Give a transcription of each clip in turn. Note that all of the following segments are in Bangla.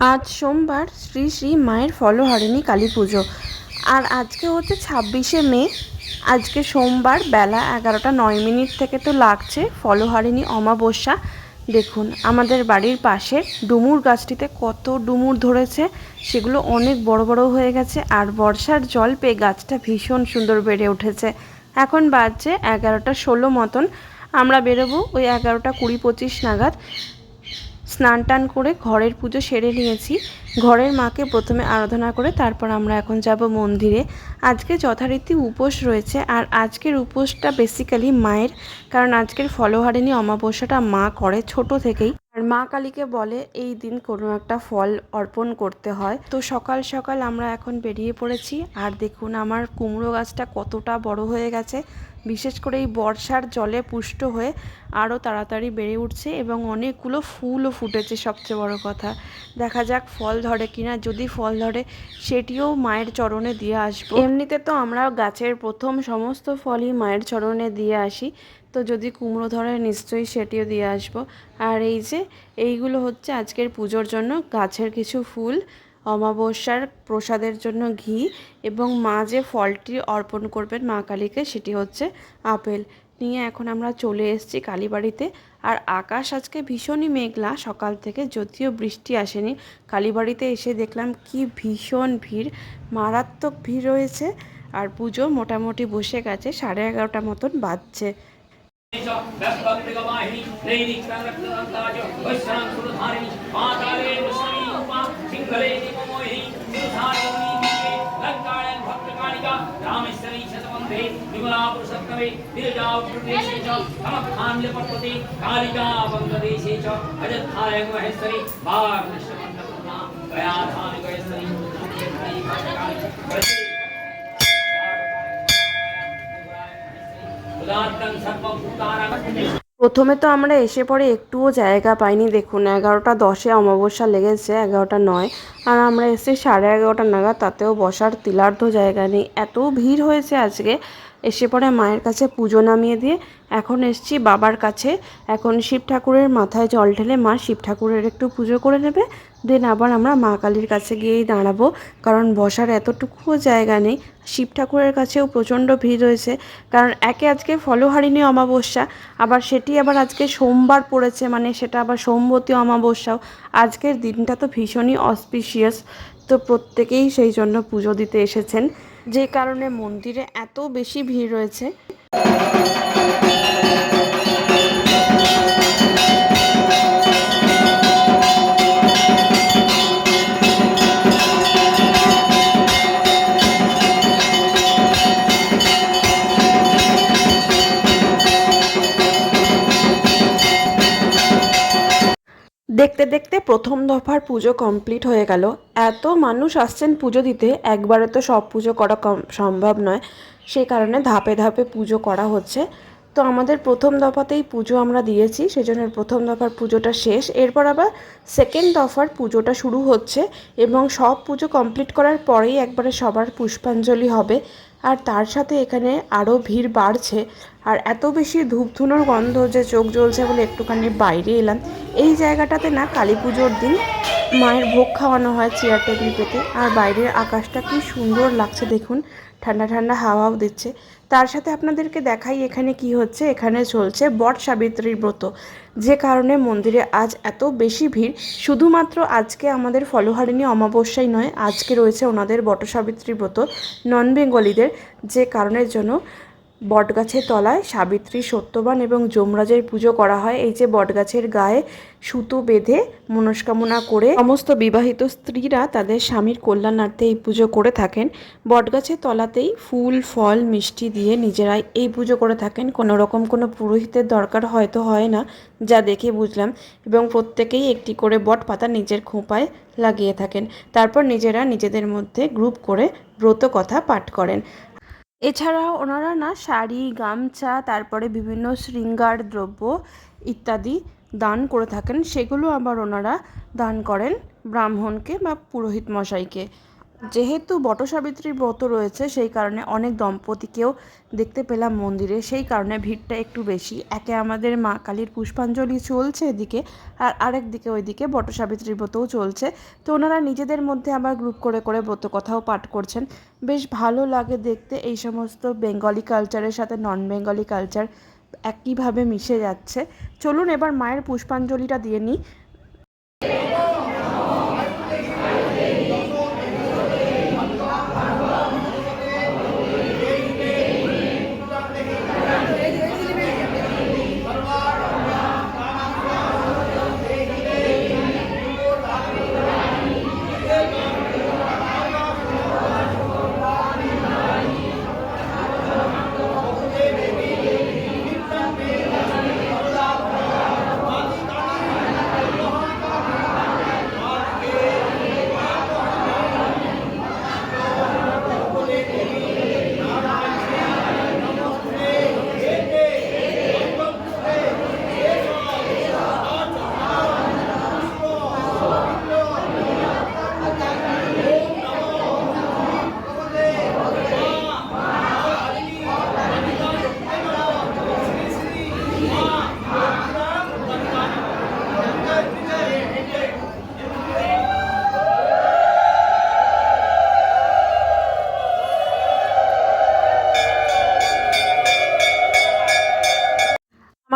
আজ সোমবার শ্রী শ্রী মায়ের ফলহারিণী কালী পুজো। আর আজকে হচ্ছে ছাব্বিশে মে। আজকে সোমবার বেলা এগারোটা নয় মিনিট থেকে তো লাগছে ফলহারিণী অমাবস্যা। দেখুন, আমাদের বাড়ির পাশে ডুমুর গাছটিতে কত ডুমুর ধরেছে, সেগুলো অনেক বড় বড় হয়ে গেছে আর বর্ষার জল পেয়ে গাছটা ভীষণ সুন্দর বেড়ে উঠেছে। এখন বাজছে এগারোটা ষোলো মতন। আমরা বেরোবো ওই এগারোটা কুড়ি পঁচিশ নাগাদ। স্নান টান করে ঘরের পুজো সেরে নিয়েছি। ঘরের মাকে প্রথমে আরাধনা করে তারপর আমরা এখন যাব মন্দিরে। আজকে যথারীতি উপোস রয়েছে আর আজকের উপোসটা বেসিক্যালি মায়ের, কারণ আজকের ফলোহারিনী অমাবস্যাটা মা করে ছোট থেকেই। মা কালীকে বলে, এই দিন কোনো একটা ফল অর্পণ করতে হয়। তো সকাল সকাল আমরা এখন বেরিয়ে পড়েছি। আর দেখুন আমার কুমড়ো গাছটা কতটা বড় হয়ে গেছে। বিশেষ করে এই বর্ষার জলে পুষ্ট হয়ে আরও তাড়াতাড়ি বেড়ে উঠছে এবং অনেকগুলো ফুলও ফুটেছে সবচেয়ে বড় কথা। দেখা যাক ফল ধরে কিনা। যদি ফল ধরে, সেটিও মায়ের চরণে দিয়ে আসব। এমনিতে তো আমরা গাছের প্রথম সমস্ত ফলই মায়ের চরণে দিয়ে আসি। তো যদি কুমড়ো ধরে নিশ্চয়ই সেটিও দিয়ে আসব। আর এই যে, এইগুলো হচ্ছে আজকের পুজোর জন্য গাছের কিছু ফুল, অমাবস্যার প্রসাদের জন্য ঘি এবং মা যে ফলটি অর্পণ করবেন মা কালীকে সেটি হচ্ছে আপেল। নিয়ে এখন আমরা চলে এসেছি কালীবাড়িতে। আর আকাশ আজকে ভীষণই মেঘলা, সকাল থেকে যদিও বৃষ্টি আসেনি। কালীবাড়িতে এসে দেখলাম কি ভীষণ ভিড়, মারাত্মক ভিড় রয়েছে। আর পুজো মোটামুটি বসে গেছে, সাড়ে এগারোটা মতন বাজছে। व्यस्तगमाहि त्रैनिक्ररत्नदन्ताज वैश्वरं सुरधारिणि पाताले वैष्णवी रूपा सिंहले निपमोहि सुधारिणी दिवे लङ्कायन् भक्तकालिका रामेश्वरी शतवन्धे विमला पुरुषोत्तमे गिरिजा प्रदेशे च समखान्यपपते कालिका वङ्गदेशे च अजद्धाय महेश्वरी भागनश्वरी প্রথমে তো আমরা এসে পরে একটুও জায়গা পাইনি। দেখুন, এগারোটা দশে অমাবস্যা লেগেছে, এগারোটা নয়। আর আমরা এসে সাড়ে এগারোটা নাগাদ, তাতেও বসার তিলার্ধ জায়গা নেই। এত ভিড় হয়েছে আজকে। এসে পরে মায়ের কাছে পুজো নামিয়ে দিয়ে এখন এসছি বাবার কাছে। এখন শিব ঠাকুরের মাথায় জল ঢেলে মা শিব ঠাকুরের একটু পুজো করে নেবে। দেন আবার আমরা মা কালীর কাছে গিয়েই দাঁড়াবো। কারণ বসার এতটুকুও জায়গা নেই। শিব ঠাকুরের কাছেও প্রচণ্ড ভিড় রয়েছে। কারণ একে আজকে ফলহারিণী অমাবস্যা, আবার সেটি আবার আজকে সোমবার পড়েছে মানে সেটা আবার সোমবতী অমাবস্যাও। আজকের দিনটা তো ভীষণই অসপিশিয়াস তো প্রত্যেকেই সেই জন্য পুজো দিতে এসেছেন। যে কারণে মন্দিরে এত বেশি ভিড় রয়েছে। দেখতে দেখতে প্রথম দফার পুজো কমপ্লিট হয়ে গেল। এত মানুষ আসছেন পুজো দিতে, একবারে তো সব পুজো করা সম্ভব নয়। সেই কারণে ধাপে ধাপে পুজো করা হচ্ছে। তো আমাদের প্রথম দফাতেই পুজো আমরা দিয়েছি, সেজন্য প্রথম দফার পুজোটা শেষ। এরপর আবার সেকেন্ড দফার পুজোটা শুরু হচ্ছে এবং সব পুজো কমপ্লিট করার পরেই একবারে সবার পুষ্পাঞ্জলি হবে। আর তার সাথে এখানে আরও ভিড় বাড়ছে। আর এত বেশি ধূপধুনোর গন্ধ যে চোখ জ্বলছে বলে একটুখানি বাইরে এলাম। এই জায়গাটাতে না কালী পুজোর দিন মায়ের ভোগ খাওয়ানো হয় চেয়ার টেবিল পেতে। আর বাইরের আকাশটা কি সুন্দর লাগছে দেখুন। ঠান্ডা ঠান্ডা হাওয়াও দিচ্ছে। তার সাথে আপনাদেরকে দেখাই এখানে কি হচ্ছে। এখানে চলছে বট সাবিত্রীর ব্রত। যে কারণে মন্দিরে আজ এত বেশি ভিড়। শুধুমাত্র আজকে আমাদের ফলহারিণী অমাবস্যাই নয়, আজকে রয়েছে ওনাদের বট সাবিত্রী ব্রত। নন বেঙ্গলিদের যে কারণের জন্য বটগাছের তলায় সাবিত্রী, সত্যবান এবং যমরাজের পুজো করা হয়। এই যে বটগাছের গায়ে সুতো বেঁধে মনস্কামনা করে সমস্ত বিবাহিত স্ত্রীরা তাদের স্বামীর কল্যাণার্থে এই পুজো করে থাকেন। বটগাছের তলাতেই ফুল, ফল, মিষ্টি দিয়ে নিজেরাই এই পুজো করে থাকেন। কোনো রকম কোনো পুরোহিতের দরকার হয়তো হয় না, যা দেখে বুঝলাম এবং প্রত্যেকেই একটি করে বট পাতা নিজের খোঁপায় লাগিয়ে থাকেন। তারপর নিজেরা নিজেদের মধ্যে গ্রুপ করে ব্রত কথা পাঠ করেন। এছাড়াও ওনারা না শাড়ি, গামছা, তারপরে বিভিন্ন শৃঙ্গার দ্রব্য ইত্যাদি দান করে থাকেন। সেগুলো আবার ওনারা দান করেন ব্রাহ্মণকে বা পুরোহিত মশাইকে। যেহেতু বটসাবিত্রীর ব্রত রয়েছে, সেই কারণে অনেক দম্পতিকেও দেখতে পেলাম মন্দিরে। সেই কারণে ভিড়টা একটু বেশি। একে আমাদের মা কালীর পুষ্পাঞ্জলি চলছে এদিকে, আর আরেক দিকে ওইদিকে বটসাবিত্রীর ব্রতও চলছে। তো ওনারা নিজেদের মধ্যে আবার গ্রুপ করে করে ব্রত কথাও পাঠ করছেন। বেশ ভালো লাগে দেখতে এই সমস্ত বেঙ্গলি কালচারের সাথে নন বেঙ্গলি কালচার একইভাবে মিশে যাচ্ছে। চলুন এবার মায়ের পুষ্পাঞ্জলিটা দিয়ে নিই।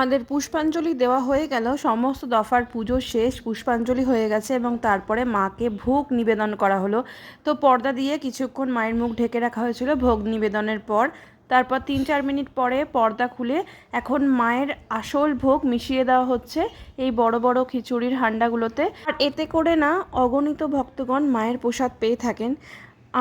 আমাদের পুষ্পাঞ্জলি দেওয়া হয়ে গেল। সমস্ত দফার পুজো শেষ, পুষ্পাঞ্জলি হয়ে গেছে এবং তারপরে মাকে ভোগ নিবেদন করা হলো। তো পর্দা দিয়ে কিছুক্ষণ মায়ের মুখ ঢেকে রাখা হয়েছিল ভোগ নিবেদনের পর। তারপর তিন চার মিনিট পরে পর্দা খুলে এখন মায়ের আসল ভোগ মিশিয়ে দেওয়া হচ্ছে এই বড় বড় খিচুড়ির হান্ডাগুলোতে। আর এতে করে না অগণিত ভক্তগণ মায়ের প্রসাদ পেয়ে থাকেন।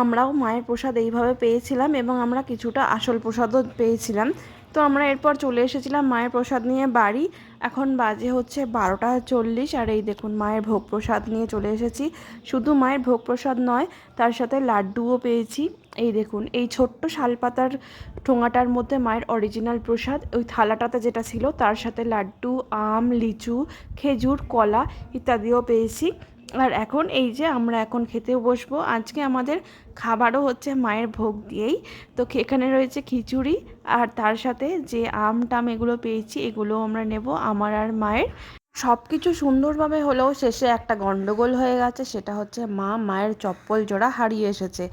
আমরাও মায়ের প্রসাদ এইভাবে পেয়েছিলাম এবং আমরা কিছুটা আসল প্রসাদও পেয়েছিলাম। তো আমরা এরপর চলে এসেছিলাম মায়ের প্রসাদ নিয়ে বাড়ি। এখন বাজে হচ্ছে বারোটা চল্লিশ আর এই দেখুন মায়ের ভোগ প্রসাদ নিয়ে চলে এসেছি। শুধু মায়ের ভোগ প্রসাদ নয়, তার সাথে লাড্ডুও পেয়েছি। এই দেখুন, এই ছোট্ট শালপাতার ঠোঙাটার মধ্যে মায়ের অরিজিনাল প্রসাদ, ওই থালাটাতে যেটা ছিল, তার সাথে লাড্ডু, আম, লিচু, খেজুর, কলা ইত্যাদিও পেয়েছি। আর এখন এই যে আমরা এখন খেতেও বসবো। আজকে আমাদের খাবারও হচ্ছে মায়ের ভোগ দিয়েই। তো এখানে রয়েছে খিচুড়ি আর তার সাথে যে আম টাম এগুলো পেয়েছি এগুলো আমরা নেব আমার আর মায়ের। সব কিছু সুন্দরভাবে হলেও শেষে একটা গন্ডগোল হয়ে গেছে, সেটা হচ্ছে মা মায়ের চপ্পল জোড়া হারিয়ে এসেছে।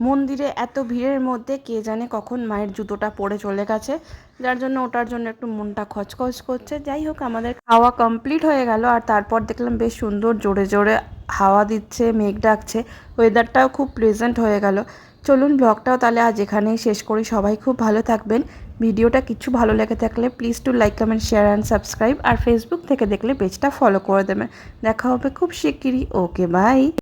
মন্দিরে এত ভিড়ের মধ্যে কে জানে কখন মায়ের জুতোটা পড়ে চলে গেছে। যার জন্য ওটার জন্য একটু মনটা খচখচ করছে। যাই হোক, আমাদের খাওয়া কমপ্লিট হয়ে গেল। আর তারপর দেখলাম বেশ সুন্দর জোরে জোরে হাওয়া দিচ্ছে, মেঘ ডাকছে। ওয়েদারটাও খুব প্লেজেন্ট হয়ে গেল। চলুন ব্লগটাও তাহলে আজ এখানেই শেষ করি। সবাই খুব ভালো থাকবেন। ভিডিওটা কিছু ভালো লেগে থাকলে please to like comment share and subscribe R Facebook থেকে দেখলে পেজটা ফলো করে দেবেন। দেখা হবে খুব শিগগিরই। Okay bye